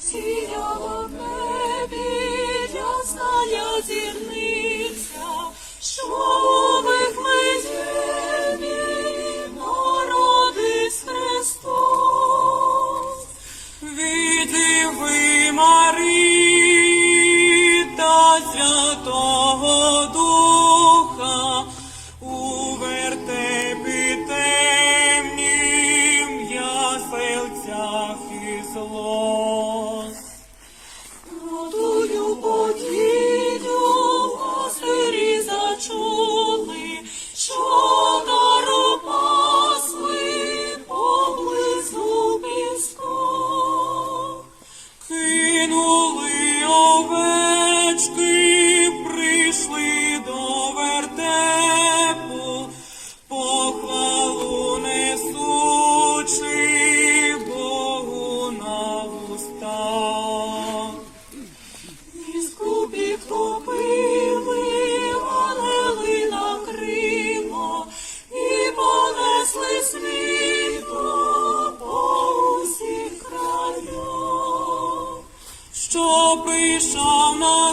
Сіяла в ясная зірниця, що у Вифлеємі народився Христос. Відиви Марії та Святого Духа у вертепі темнім і злос. 这悲伤啊。